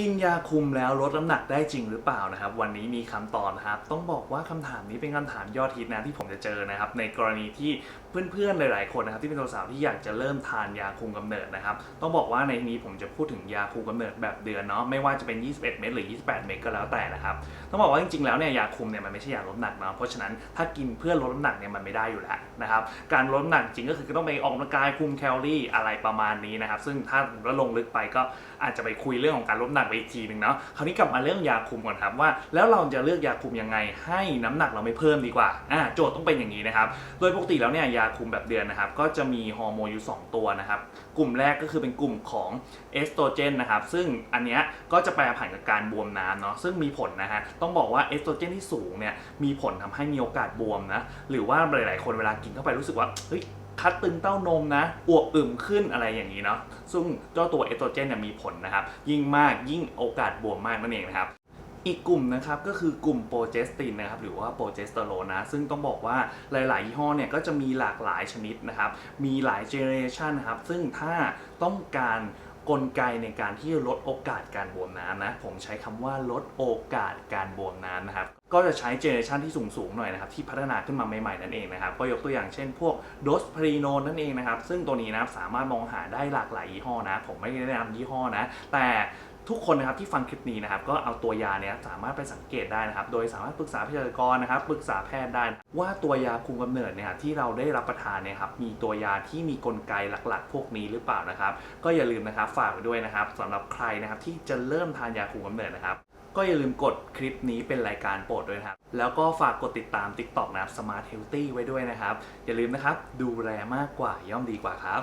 กินยาคุมแล้วลดน้ำหนักได้จริงหรือเปล่านะครับ วันนี้มีคำตอบนะครับ ต้องบอกว่าคำถามนี้เป็นคำถามยอดฮิตนะที่ผมจะเจอนะครับ ในกรณีที่เพื่อนๆหลายๆคนนะครับที่เป็นสาวๆที่อยากจะเริ่มทานยาคุมกำเนิดนะครับ ต้องบอกว่าในนี้ผมจะพูดถึงยาคุมกำเนิดแบบเดือนเนาะไม่ว่าจะเป็น 21 เม็ดหรือ 28 เม็ดก็แล้วแต่นะครับ ต้องบอกว่าจริงๆแล้วเนี่ยยาคุมเนี่ยมันไม่ใช่ยาลดน้ำหนักเนาะเพราะฉะนั้นถ้ากินเพื่อลดน้ำหนักเนี่ยมันไม่ได้อยู่แล้วนะครับการลดน้ำหนักจริงก็คือต้องไปออกกำลังกายคุมแคลอรี่อะไรประมาณนี้นะครับซึ่งถ้าเราลงลึกไปก็อาจจะไปคุยเรื่องของการลดน้ำหนักไปอีกทีหนึ่งเนาะคราวนี้กลับมาเรื่องยาคุมก่อนครับว่า แล้วเราจะเลือกยาคุมยังไง ให้น้ำหนักเราไม่เพิ่มดีกว่าอ่าโจทย์ต้องเป็นอย่างนี้นะครับโดยปกติแล้วเนี่ยยาคุมแบบเดือนนะครับก็จะมีฮอร์โมนอยู่สองตัวนะครับกลุ่มแรกก็คือเป็นกลุ่มของเอสโตรเจนนะครับซึ่งอันเนี้ยก็จะแปรผันกับการบวมน้ำเนาะซึ่งมีผลนะฮะต้องบอกว่าเอสโตรเจนที่สูงเนี่ยมีผลทำให้มีโอกาสบวมนะหรือว่าหลาย ๆ คนเวลากินเข้าไปรู้สึกว่าเฮ้ย คัดตึงเต้านมนะอวบอึมขึ้นอะไรอย่างนี้เนาะซึ่งเจ้าตัวเอสโตรเจนเนี่ยมีผลนะครับ ยิ่งมากยิ่งโอกาสบวมมากนั่นเองนะครับอีกกลุ่มนะครับก็คือกลุ่มโปรเจสตินนะครับหรือว่าโปรเจสเตอโรนนะซึ่งต้องบอกว่าหลาย ๆ ยี่ห้อเนี่ยก็จะมีหลากหลายชนิดนะครับมีหลายเจเนเรชันนะครับซึ่งถ้าต้องการ กลไกในการที่ลดโอกาสการบวมน้ำนะ ผมใช้คำว่าลดโอกาสการบวมน้ำนะครับ ก็จะใช้เจเนอเรชันที่สูงๆหน่อยนะครับ ที่พัฒนาขึ้นมาใหม่ๆนั่นเองนะครับ ก็ยกตัวอย่างเช่นพวกโดสพรีโนนนั่นเองนะครับ ซึ่งตัวนี้นะครับสามารถมองหาได้หลากหลายยี่ห้อนะ ผมไม่ได้แนะนำยี่ห้อนะ แต่ ทุกคนนะครับที่ฟังคลิปนี้นะครับก็เอาตัวยาเนี้ยสามารถไปสังเกตได้นะครับ โดยสามารถปรึกษาเภสัชกรนะครับปรึกษาแพทย์ได้ ว่าตัวยาคุมกำเนิดเนี่ยที่เราได้รับประทานเนี่ยครับมีตัวยาที่มีกลไกหลักๆ พวกนี้หรือเปล่านะครับ ก็อย่าลืมนะครับฝากไว้ด้วยนะครับสำหรับใครนะครับที่จะเริ่มทานยาคุมกำเนิดนะครับก็อย่าลืมกดคลิปนี้เป็นรายการโปรดด้วยนะครับ แล้วก็ฝากกดติดตาม TikTok นะครับ Smart Healthy ไว้ด้วยนะครับ อย่าลืมนะครับ ดูแลมากกว่าย่อมดีกว่าครับ